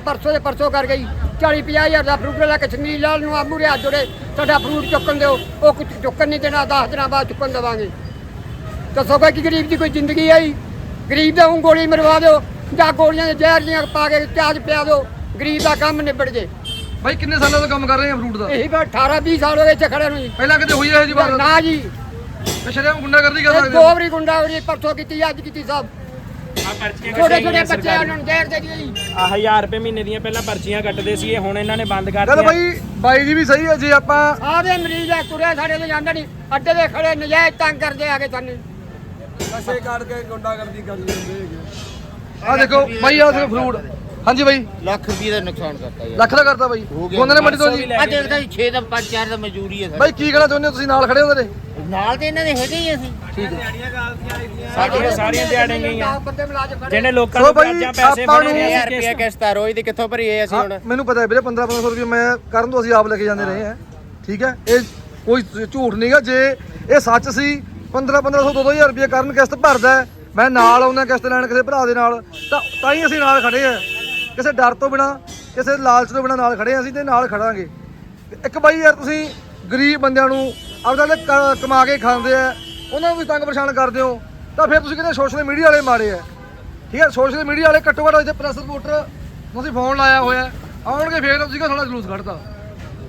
ਪਰਸੋਂ ਦੇ ਪਰਸੋਂ ਕਰ ਗਈ। 40 50 ਹਜ਼ਾਰ ਦਾ ਫਰੂਟ ਲੈ ਕੇ ਸੰਗਰੀ ਲਾਲ ਨੂੰ ਆਮੂਰੇ ਹੱਥ ਜੋੜੇ। ਸਾਡਾ ਫਰੂਟ ਚੁੱਕਣ ਦਿਓ। ਉਹ ਕੁਝ ਚੁੱਕਣ ਨਹੀਂ ਦੇਣਾ। 10 ਦਿਨਾਂ ਬਾਅਦ ਚੁੱਕਣ ਦੇਵਾਂਗੇ। ਦੱਸੋ ਕਿ ਗਰੀਬ ਦੀ ਕੋਈ ਜ਼ਿੰਦਗੀ ਆਈ ਗਰੀਬ ਦਾ ਊਂ ਗੋਲੀ ਮਰਵਾ ਦਿਓ। ਜਾਂ ਗੋਲੀਆਂ ਦੇ ਜ਼ਹਿਰ ਦੀਆਂ ਪਾ ਕੇ ਚਾਹ 'ਚ ਪਿਆ ਦਿਓ। ਗਰੀਬ ਦਾ ਕੰਮ ਨਿਬੜ ਜੇ। ਬਾਈ ਕਿੰਨੇ ਸਾਲਾਂ ਤੋਂ ਕੰਮ ਕਰ ਰਹੇ ਆ ਫਰੂਟ ਦਾ? ਇਹੀ ਬਸ 18 20 ਸਾਲ ਹੋ ਗਏ ਇੱਥੇ ਖੜੇ ਨੂੰ ਜੀ। ਪਹਿਲਾਂ ਕਿਤੇ ਹੋਈ ਹੈ ਜੀ ਬਾਤ ਨਾ ਜੀ। ਸ਼ਰਮ ਗੁੰਡਾ ਕਰਦੀ ਕਰ ਇਹ ਦੋ ਵਾਰੀ ਗੁੰਡਾਗਰੀ ਪਰਸੋਂ ਕੀਤੀ ਅੱਜ ਕੀਤੀ ਸਭ। ਆ ਪਰਚੀਆਂ ਛੋਟੇ ਛੋਟੇ ਬੱਚੇ ਉਹਨਾਂ ਨੂੰ ਜ਼ਹਿਰ ਦੇ ਜੀ। ਆ 1000 ਰੁਪਏ ਮਹੀਨੇ ਦੀਆਂ ਪਹਿਲਾਂ ਪਰਚੀਆਂ ਕੱਟਦੇ ਸੀ ਹੁਣ ਇਹਨਾਂ ਨੇ ਬੰਦ ਕਰ ਗੱਲ ਦਿੱਤੀਆਂ ਬਾਈ ਬਾਈ ਜੀ ਵੀ ਸਹੀ ਹੈ ਜੇ ਆਪਾਂ ਆਦੇ ਮਰੀਜ਼ ਆ ਤੁਰੇ ਸਾਡੇ ਤੇ ਜਾਂਦਾ ਨਹੀਂ ਅੱਡੇ ਦੇ ਖੜੇ ਨਜਾਇਜ਼ ਤੰਗ ਕਰਦੇ ਆ ਕੇ ਸਾਨੂੰ। ਆ ਦੇਖੋ ਬਾਈ ਆ ਦੇਖੋ ਫਰੂਟ। ਹਾਂਜੀ ਬਾਈ। ਲੱਖ ਰੁਪਏ ਦਾ ਨੁਕਸਾਨ ਕਰਤਾ ਯਾਰ। ਲੱਖ ਦਾ ਕਰਤਾ ਬਾਈ। ਗੋਂਦੇ ਨੇ ਮੰਡੀ ਤੋਂ ਜੀ। ਆ ਦੇਖਦਾ ਜੀ 6 ਦਾ 5 4 ਦਾ ਮਜ਼ਦੂਰੀ ਹੈ ਬਾਈ ਕੀ ਕਹਿਣਾ ਚਾਹੁੰਦੇ ਹੋ ਤੁਸੀਂ? ਨਾਲ ਖੜੇ ਹੋ ਤੇਰੇ ਸਾਡੀ ਨਾਲ ਤੇ ਇਹਨਾਂ ਦੇ ਹੈਗੇ ਹੀ ਅਸੀਂ। ਸਾਡੀਆਂ ਸਾਰੀਆਂ ਦਿਹਾੜੀਆਂ ਗਈਆਂ। ਬੰਦੇ ਮੁਲਾਜ਼ਮ ਖੜੇ ਜਿਹਨੇ ਲੋਕਾਂ ਸੋ ਨੂੰ ਬਾਈ, ਵਿਆਜਾਂ ਪੈਸੇ ਆਪਾਂ ਫੜੇ ਨੂੰ- ਨੇ 1000 ਰੁਪਏ ਕਿਸ਼ਤ ਆ ਰੋਜ਼ ਦੀ ਕਿੱਥੋਂ ਭਰੀ ਇਹ ਅਸੀਂ ਹਾਂ, ਹੁਣ? ਮੈਨੂੰ ਪਤਾ ਹੈ ਵੀਰੇ 15 1500 ਰੁਪਏ ਮੈਂ ਕਰਨ ਤੋਂ ਅਸੀਂ ਆਪ ਲੈ ਕੇ ਜਾਂਦੇ ਰਹੇ ਹਾਂ। ਠੀਕ ਹੈ ਇਹ ਕੋਈ ਝੂਠ ਨਹੀਂਗਾ ਜੇ ਇਹ ਸੱਚ ਸੀ 15 1500 2000 ਰੁਪਏ ਕਰਨ ਕਿਸ਼ਤ ਭਰਦਾ ਹੈ, ਮੈਂ ਨਾਲ ਆਉਣਾ ਕਿਸ਼ਤ ਲੈਣ ਕਿਸੇ ਭਰਾ ਦੇ ਨਾਲ ਤਾਂ ਤਾਂ ਹੀ ਅਸੀਂ ਨਾਲ ਖੜੇ ਆ ਕਿਸੇ ਡਰ ਤੋਂ ਬਿਨਾ ਕਿਸੇ ਲਾਲਚ ਤੋਂ ਬਿਨਾ ਨਾਲ ਖੜੇ ਆ ਅਸੀਂ ਤੇ ਨਾਲ ਖੜਾਂਗੇ। ਤੇ ਇੱਕ ਬਾਈ ਯਾਰ ਤੁਸੀਂ ਗਰੀਬ ਬੰਦਿਆਂ ਨੂੰ ਆਪਦਾ ਜਿਹੜੇ ਕ- ਕਮਾ ਕੇ ਖਾਂਦੇ ਆ, ਉਹਨਾਂ ਨੂੰ ਵੀ ਤੰਗ ਪਰੇਸ਼ਾਨ ਕਰਦੇ ਹੋ, ਤਾਂ ਫਿਰ ਤੁਸੀਂ ਕਹਿੰਦੇ ਸੋਸ਼ਲ ਮੀਡੀਆ ਵਾਲੇ ਮਾੜੇ ਆ। ਠੀਕ ਹੈ ਸੋਸ਼ਲ ਮੀਡੀਆ ਵਾਲੇ ਘੱਟੋ ਘੱਟ ਇੱਥੇ ਪ੍ਰੈਸ ਰਿਪੋਰਟਰ ਨੂੰ ਅਸੀਂ ਫੋਨ ਲਾਇਆ ਹੋਇਆ ਹੈ। ਆਉਣਗੇ ਫੇਰ ਤੁਸੀਂ ਥੋੜਾ ਜਲੂਸ ਕੱਢਤਾ।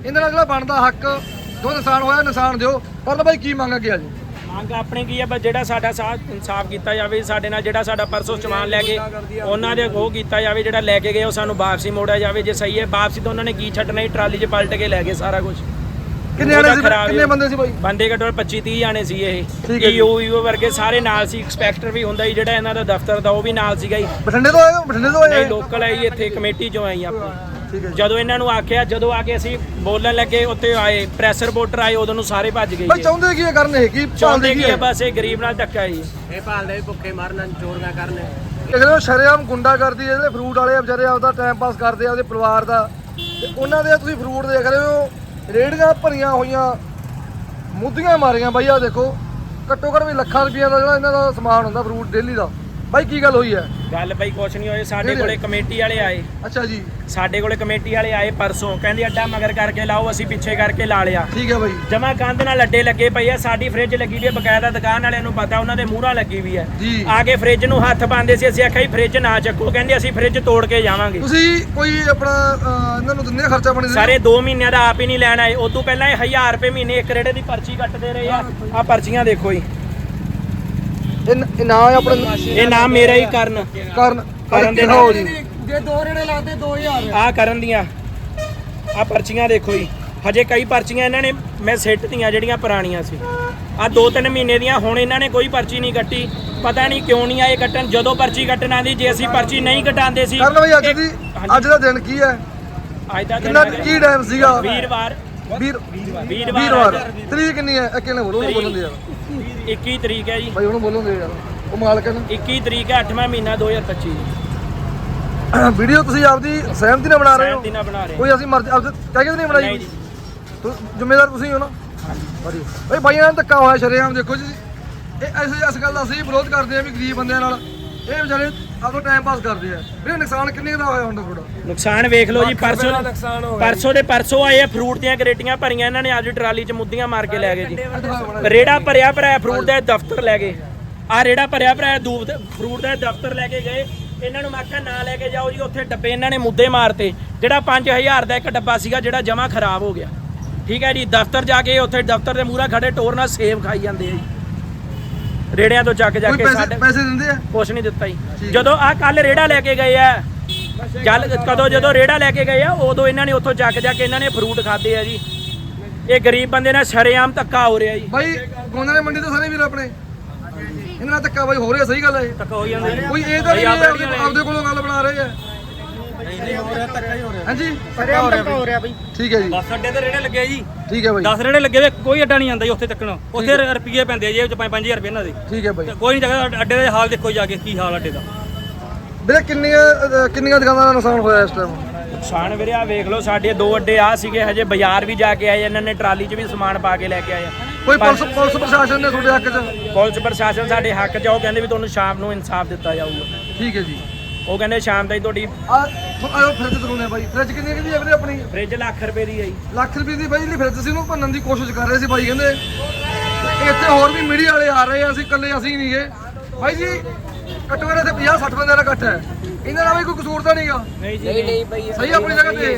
ਇਹਨਾਂ ਨਾਲ ਜਿਹੜਾ ਬਣਦਾ ਹੱਕ, ਜੋ ਨੁਕਸਾਨ ਹੋਇਆ ਨਿਸ਼ਾਨ ਦਿਓ, ਪਰ ਬਾਈ ਕੀ ਮੰਗ ਅੱਗੇ ਆ ਜੀ? ਮੰਗ ਆਪਣੇ ਕੀ ਹੈ ਬਸ ਜਿਹੜਾ ਸਾਡਾ ਸਾਥ ਇਨਸਾਫ ਕੀਤਾ ਜਾਵੇ, ਸਾਡੇ ਨਾਲ ਜਿਹੜਾ ਸਾਡਾ ਪਰਸੋਂ ਸਮਾਨ ਲੈ ਕੇ ਉਹਨਾਂ ਦੇ ਉਹ ਕੀਤਾ ਜਾਵੇ, ਜਿਹੜਾ ਲੈ ਕੇ ਗਏ ਉਹ ਸਾਨੂੰ ਵਾਪਸੀ ਮੋੜਿਆ ਜਾਵੇ, ਜੇ ਸਹੀ ਹੈ, ਵਾਪਸੀ ਤਾਂ ਉਹਨਾਂ ਨੇ ਕੀ ਛੱਡਣਾ ਹੀ ਟਰਾਲੀ 'ਚ ਪਲਟ ਕੇ ਲੈ ਗਏ ਸਾਰਾ ਕੁਝ ਕਿੰਨੇ ਆਣੇ ਸੀ ਕਿੰਨੇ ਬੰਦੇ ਸੀ ਬਾਈ? ਬੰਦੇ ਘੱਟੋ ਘੱਟ 25 30 ਜਾਣੇ ਸੀ ਇਹ। ਠੀਕ ਹੈ ਜੀ। ਈਓ ਈਓ ਵਰਗੇ ਸਾਰੇ ਨਾਲ ਸੀ ਐਕਸਪੈਕਟਰ ਵੀ ਹੁੰਦਾ ਸੀ ਜਿਹੜਾ ਇਹਨਾਂ ਦਾ ਦਫ਼ਤਰ ਦਾ ਉਹ ਵੀ ਨਾਲ ਸੀਗਾ ਜੀ। ਬਠਿੰਡੇ ਤੋਂ ਆਏ ਹੋ? ਬਠਿੰਡੇ ਤੋਂ ਆਏ ਨਹੀਂ ਹੋ? ਲੋਕਲ ਹੈ ਜੀ ਇੱਥੇ ਕਮੇਟੀ ਚੋਂ ਆਈ ਆਪਾਂ। ਠੀਕ ਹੈ ਜੀ। ਜਦੋਂ ਇਹਨਾਂ ਨੂੰ ਆਖਿਆ ਜਦੋਂ ਆ ਕੇ ਅਸੀਂ ਬੋਲਣ ਲੱਗੇ ਉੱਥੇ ਆਏ ਪ੍ਰੈਸ ਰਿਪੋਰਟਰ ਆਏ ਉਦੋਂ ਨੂੰ ਸਾਰੇ ਭੱਜ ਗਏ ਬਾਈ ਜੀ। ਚਾਹੁੰਦੇ ਕੀ ਇਹ ਕਰਨ ਇਹ? ਕੀ ਚਾਹੁੰਦੇ ਕੀ ਹੈ ਬਸ ਇਹ ਗਰੀਬ ਨਾਲ ਧੱਕਾ ਜੀ। ਇਹ ਜਿਹੜੇ ਸ਼ਰੇਆਮ ਗੁੰਡਾ ਕਰਦੀ ਹੈ ਜਿਹੜੇ ਫਰੂਟ ਵਾਲੇ ਆ ਵਿਚਾਰੇ ਆਪਦਾ ਟਾਈਮ ਪਾਸ ਕਰਦੇ ਆ ਉਹਦੇ ਪਰਿਵਾਰ ਦਾ। ਤੇ ਉਹਨਾਂ ਦੇ ਤੁਸੀਂ ਫਰੂਟ ਦੇਖ ਰਹੇ ਹੋ ਰੇੜੀਆਂ ਭਰੀਆਂ ਹੋਈਆਂ, ਮੁੱਦੀਆਂ ਮਾਰੀਆਂ ਬਾਈ ਆ ਦੇਖੋ। ਘੱਟੋ ਘੱਟ ਵੀ ਲੱਖਾਂ ਰੁਪਈਆ ਦਾ ਜਿਹੜਾ ਇਹਨਾਂ ਦਾ ਸਮਾਨ ਹੁੰਦਾ ਫਰੂਟ ਡੇਲੀ ਦਾ। ਬਾਈ ਕੀ ਗੱਲ ਹੋਈ ਹੈ? ਗੱਲ ਬਈ ਕੁਛ ਨਹੀਂ ਹੋਏ ਸਾਡੇ? ਕੋਲੇ ਕਮੇਟੀ ਵਾਲੇ ਆਏ। ਅੱਛਾ ਜੀ। ਸਾਡੇ ਕੋਲੇ ਕਮੇਟੀ ਵਾਲੇ ਆਏ ਪਰਸੋਂ ਕਹਿੰਦੇ ਅੱਡਾ ਮਗਰ ਕਰਕੇ ਲਾਓ ਅਸੀਂ ਪਿੱਛੇ ਕਰਕੇ ਲਾ ਲਿਆ। ਠੀਕ ਹੈ ਬਾਈ। ਜਮਾ ਕੰਧ ਨਾਲ ਅੱਡੇ ਲੱਗੇ ਪਈ ਆ ਸਾਡੀ ਫ੍ਰਿਜ ਲੱਗੀ ਵੀ ਹੈ ਬਕਾਇਦਾ ਦੁਕਾਨ ਵਾਲਿਆਂ ਨੂੰ ਪਤਾ ਉਹਨਾਂ ਦੇ ਮੂਹਰਾਂ ਲੱਗੀ ਵੀ ਹੈ ਆ ਕੇ ਫ੍ਰਿਜ ਨੂੰ ਹੱਥ ਪਾਉਂਦੇ ਸੀ ਅਸੀਂ ਆਖਿਆ ਜੀ ਫ੍ਰਿਜ ਨਾ ਚੱਕੋ ਕਹਿੰਦੇ ਅਸੀਂ ਫ੍ਰਿਜ ਤੋੜ ਕੇ ਜਾਵਾਂਗੇ। ਤੁਸੀਂ ਕੋਈ ਆਪਣਾ ਇਹਨਾਂ ਨੂੰ ਦਿੰਦੇ ਖਰਚਾ ਪਾਣੀ ਸਾਰੇ 2 ਮਹੀਨਿਆਂ ਦਾ ਆਪ ਹੀ ਨਹੀਂ ਲੈਣ ਆਏ ਉਦੋਂ ਪਹਿਲਾਂ ਇਹ 1000 ਰੁਪਏ ਮਹੀਨੇ ਇੱਕ ਰੇੜੇ ਦੀ ਪਰਚੀ ਕੱਟਦੇ ਰਹੇ ਆ। ਆ ਪਰਚੀਆਂ ਦੇਖੋ ਜੀ। ਇਹ ਨ- ਇਹ ਨਾਂ ਹੈ ਆਪਣਾ ਇਹ ਨਾਮ ਮੇਰਾ ਹੀ ਕਰਨ। ਕਰਨ। ਕਰਨ ਦੇ ਨਾਲ। ਜੀ। ਜੇ ਦੋ ਰੇੜੇ ਲਾਤੇ 2000 ਆ ਕਰਨ ਦੀਆਂ। ਆ ਪਰਚੀਆਂ ਦੇਖੋ ਜੀ। ਹਜੇ ਕਈ ਪਰਚੀਆਂ ਇਹਨਾਂ ਨੇ ਮੈਂ ਸਿੱਟਤੀਆਂ ਜਿਹੜੀਆਂ ਪੁਰਾਣੀਆਂ ਸੀ। ਆ ਦੋ ਤਿੰਨ ਮਹੀਨੇ ਦੀਆਂ ਹੁਣ ਇਹਨਾਂ ਨੇ ਕੋਈ ਪਰਚੀ ਨਹੀਂ ਕੱਟੀ। ਪਤਾ ਨਹੀਂ ਕਿਉਂ ਨਹੀਂ ਆਏ ਕੱਟਣ। ਜਦੋਂ ਪਰਚੀ ਕੱਟਣ ਆਂਦੀ ਜੇ ਅਸੀਂ ਪਰਚੀ ਨਹੀਂ ਕਟਾਉਂਦੇ ਸੀ ਕਰਨ ਬਾਈ ਅੱਜ ਦੀ ਅੱਜ ਦਾ ਦਿਨ ਕੀ ਹੈ? ਅੱਜ ਦਾ ਦਿਨ ਕਿੰਨਾ ਕੀ ਟਾਈਮ ਸੀਗਾ? ਵੀਰਵਾਰ। ਵੀਰ ਵੀਰਵਾਰ। ਤਰੀਕ ਕਿੰਨੀ ਹੈ? ਅੱਕੇ ਨੇ ਬੋਲੋ ਉਹਨੂੰ ਬੋਲਣ ਦੇ ਯਾਰ 21 ਤਰੀਕ ਹੈ ਜੀ। ਬਾਈ ਉਹਨੂੰ ਬੋਲਣ ਦੇ ਯਾਰ। ਉਹ ਮਾਲਕ ਹੈ 21 ਤਰੀਕ ਹੈ 8ਵਾਂ ਮਹੀਨਾ 2025 ਨਾ ਵੀਡੀਓ ਤੁਸੀਂ ਆਪਦੀ ਸਹਿਮਤੀ ਨਾਲ ਬਣਾ ਰਹੇ ਹੋ? ਸਹਿਮਤੀ ਨਾਲ ਬਣਾ ਰਹੇ ਕੋਈ ਅਸੀਂ ਮਰਜ਼ੀ ਆਪਦੇ ਕਹਿ ਕੇ ਤਾਂ ਨਹੀਂ ਬਣਾਈ ਨਹੀਂ ਜੀ। ਤੁ- ਜ਼ਿੰਮੇਦਾਰ ਤੁਸੀਂ ਹੋ ਨਾ? ਨਾਲ ਧੱਕਾ ਹੋਇਆ ਸ਼ਰੇਆਮ ਦੇਖੋ ਜੀ। ਇਹ ਇਸ ਗੱਲ ਦਾ ਅਸੀਂ ਵਿਰੋਧ ਕਰਦੇ ਆ ਵੀ ਗਰੀਬ ਬੰਦਿਆਂ ਨਾਲ। ਇਹ ਵਿਚਾਰੇ ਆਪਣਾ ਟਾਈਮ ਪਾਸ ਕਰਦੇ ਆ। ਵੀਰੇ ਨੁਕਸਾਨ ਕਿੰਨੇ ਕੁ ਦਾ ਹੋਇਆ ਹੁਣ ਤੱਕ ਤੁਹਾਡਾ? ਨੁਕਸਾਨ ਵੇਖ ਲਓ ਜੀ ਪਰਸੋਂ ਪਰਸੋਂ ਦੇ ਪਰਸੋਂ ਆਏ ਆ ਫਰੂਟ ਦੀਆਂ ਕਰੇਟੀਆਂ ਭਰੀਆਂ ਇਹਨਾਂ ਨੇ ਅੱਜ ਟਰਾਲੀ 'ਚ ਮੁੱਦੀਆਂ ਮਾਰ ਕੇ ਲੈ ਗਏ ਜੀ। ਰੇੜਾ ਭਰਿਆ ਭਰਿਆ ਫਰੂਟ ਦਾ ਦਫ਼ਤਰ ਲੈ ਗਏ। ਆ ਰੇੜਾ ਭਰਿਆ ਭਰਿਆ ਦੂਬ ਫਰੂਟ ਦਾ ਦਫ਼ਤਰ ਲੈ ਕੇ ਗਏ। ਇਹਨਾਂ ਨੂੰ ਮੈਂ ਕਿਹਾ ਨਾ ਲੈ ਕੇ ਜਾਓ ਜੀ ਉੱਥੇ ਡੱਬੇ ਇਹਨਾਂ ਨੇ ਮੁੱਦੇ ਮਾਰਤੇ। ਜਿਹੜਾ 5000 ਦਾ ਇੱਕ ਡੱਬਾ ਸੀਗਾ ਜਿਹੜਾ ਜਮਾ ਖਰਾਬ ਹੋ ਗਿਆ। ਠੀਕ ਹੈ ਜੀ ਦਫ਼ਤਰ ਜਾ ਕੇ ਉੱਥੇ ਦਫ਼ਤਰ ਦੇ ਮੂਹਰੇ ਖੜੇ ਟੋਰ ਨਾਲ ਸੇਬ ਖਾਈ ਜਾਂਦੇ ਆ ਜੀ। ਰੇੜਿਆਂ ਤੋਂ ਚੱਕ ਜਾ ਕੋਈ ਕੇ ਪੈਸੇ ਸਾਡੇ ਪੈਸੇ ਦਿੰਦੇ ਆ? ਕੁਛ ਨਹੀਂ ਦਿੱਤਾ ਜੀ। ਜਦੋਂ ਆ ਕੱਲ ਰੇੜਾ ਲੈ ਕੇ ਗਏ ਆ ਜਲ ਕਦੋਂ ਜਦੋਂ ਰੇੜਾ ਲੈ ਕੇ ਗਏ ਆ ਉਦੋਂ ਇਹਨਾਂ ਨੇ ਉੱਥੋਂ ਚੱਕ ਜਾ ਕੇ ਇਹਨਾਂ ਨੇ ਫਰੂਟ ਖਾਦੇ ਆ ਜੀ। ਇਹ ਗਰੀਬ ਬੰਦੇ ਨਾਲ ਸ਼ਰੇਆਮ ਧੱਕਾ ਹੋ ਰਿਹਾ ਜੀ। ਬਾਈ ਗੋਂਦਲੇ ਮੰਡੀ ਤੋਂ ਸਾਰੇ ਵੀਰ ਆਪਣੇ। ਇਹਨਾਂ ਨਾਲ ਧੱਕਾ ਬਾਈ ਹੋ ਰਿਹਾ ਸਹੀ ਗੱਲ ਹੈ ਇਹ? ਧੱਕਾ ਹੋ ਜਾਂਦਾ ਕੋਈ ਇਹ ਤਾਂ ਨਹੀਂ ਆਪਦੇ ਕੋਲੋਂ ਗੱਲ ਬਣਾ ਰਹੇ ਆ। ਹਾਂਜੀ ਸ਼ਰੇਆਮ ਧੱਕਾ ਹੋ ਰਿਹਾ ਬਈ। ਠੀਕ ਹੈ ਜੀ। ਬੱਸ ਅੱਡੇ ਤੇ ਰੇੜੇ ਲੱਗੇ ਜੀ। ਠੀਕ ਹੈ ਬਾਈ। 10 ਰੇੜੇ ਲੱਗੇ ਵੇ ਕੋਈ ਅੱਡਾ ਨਹੀਂ ਆਂਦਾ ਜੀ ਉੱਥੇ ਤੱਕਣ। ਉੱਥੇ ਰੁਪਏ ਪੈਂਦੇ ਆ ਜੀ 5-5000 ਰੁਪਏ ਇਹਨਾਂ ਦੇ। ਠੀਕ ਹੈ ਬਾਈ। ਤੇ ਕੋਈ ਨਹੀਂ ਜਗ੍ਹਾ ਅੱਡੇ ਦਾ ਹਾਲ ਦੇਖੋ ਜਾ ਕੇ ਕੀ ਹਾਲ ਅੱਡੇ ਦਾ। ਵੀਰੇ ਕਿੰਨੀਆਂ ਅਹ, ਕਿੰਨੀਆਂ ਦੁਕਾਨਾਂ ਦਾ ਨੁਕਸਾਨ ਹੋਇਆ ਇਸ ਟਾਈਮ ਨੁਕਸਾਨ ਵੀਰੇ ਆ ਵੇਖ ਲਓ ਸਾਡੇ ਦੋ ਅੱਡੇ ਆ ਸੀਗੇ ਹਜੇ ਬਾਜ਼ਾਰ ਵੀ ਜਾ ਕੇ ਆਏ ਇਹਨਾਂ ਨੇ ਟਰਾਲੀ 'ਚ ਵੀ ਸਮਾਨ ਪਾ ਕੇ ਲੈ ਕੇ ਆਏ ਕੋਈ ਪੁਲਿਸ ਪੁਲਿਸ ਪ੍ਰਸ਼ਾਸਨ ਨੇ ਤੁਹਾਡੇ ਹੱਕ 'ਚ? ਪੁਲਿਸ ਪ੍ਰਸ਼ਾਸਨ ਸਾਡੇ ਹੱਕ 'ਚ ਆ, ਉਹ ਕਹਿੰਦੇ ਵੀ ਤੁਹਾਨੂੰ ਸ਼ਾਮ ਨੂੰ ਇਨਸਾਫ ਦਿੱਤਾ ਜਾਊਗਾ। ਠੀਕ ਹੈ ਜੀ। ਉਹ ਕਹਿੰਦੇ ਸ਼ਾਮ ਤਾਈਂ ਤੁਹਾਡੀ ਆ ਆਓ ਫ੍ਰਿਜ ਦਿਖਾਉਂਦੇ ਆ ਬਾਈ। ਫ੍ਰਿਜ ਕਿੰਨੀ ਕੁ ਦੀ ਹੈ ਵੀਰੇ ਆਪਣੀ? ਫ੍ਰਿਜ ਲੱਖ ਰੁਪਏ ਦੀ ਆਈ ਲੱਖ ਰੁਪਏ ਦੀ ਬਾਈ ਲਈ ਫ੍ਰਿਜ ਸੀ ਉਹਨੂੰ ਭੰਨਣ ਦੀ ਕੋਸ਼ਿਸ਼ ਕਰ ਰਹੇ ਸੀ ਬਾਈ ਕਹਿੰਦੇ। ਇੱਥੇ ਹੋਰ ਵੀ ਮੀਡੀਆ ਵਾਲੇ ਆ ਰਹੇ ਆ ਅਸੀਂ ਇਕੱਲੇ ਅਸੀਂ ਨਹੀਂ ਗਏ ਬਾਈ ਜੀ ਘੱਟੋ ਘੱਟ ਇੱਥੇ 50 60 ਬੰਦਿਆਂ ਦਾ ਇਕੱਠ ਹੈ। ਇਹਨਾਂ ਦਾ ਵੀ ਕੋਈ ਕਸੂਰ ਤਾਂ ਨਹੀਂਗਾ? ਨਹੀਂ ਜੀ ਨਹੀਂ ਨਹੀਂ। ਬਈ ਸਹੀ ਆਪਣੀ ਜਗ੍ਹਾ ਤੇ।